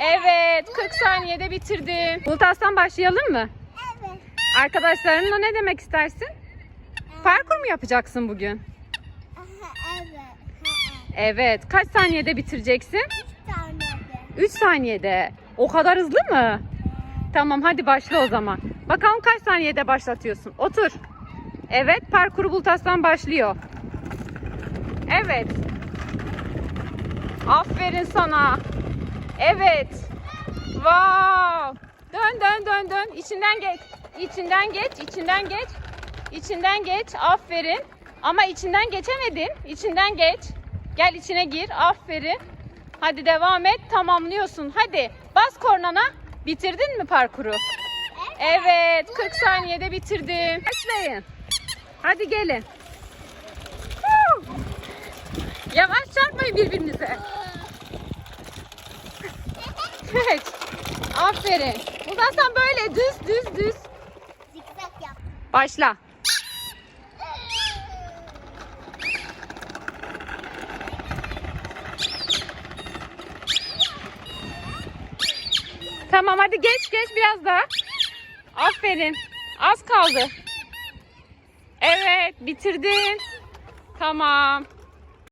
Evet 40 saniyede bitirdin. Bultas'tan başlayalım mı? Evet. Arkadaşlarınla ne demek istersin? Parkur mu yapacaksın bugün? Evet. Evet. Kaç saniyede bitireceksin? Üç tane de. 3 saniyede. O kadar hızlı mı? Tamam hadi başla o zaman. Bakalım kaç saniyede başlatıyorsun. Otur. Evet parkuru Bultas'tan başlıyor. Evet. Aferin sana. Evet. Wow. Dön dön dön dön. İçinden geç. İçinden geç. İçinden geç. İçinden geç. Aferin. Ama içinden geçemedin. İçinden geç. Gel içine gir. Aferin. Hadi devam et. Tamamlıyorsun. Hadi. Bas kornana. Bitirdin mi parkuru? Evet. 40 saniyede bitirdin. Başlayın. Hadi gelin. Yavaş çarpmayın birbirinize. Evet. Aferin. Buradan sen böyle düz düz düz. Zikzak yap. Başla. Tamam hadi geç geç biraz daha. Aferin. Az kaldı. Evet bitirdin. Tamam.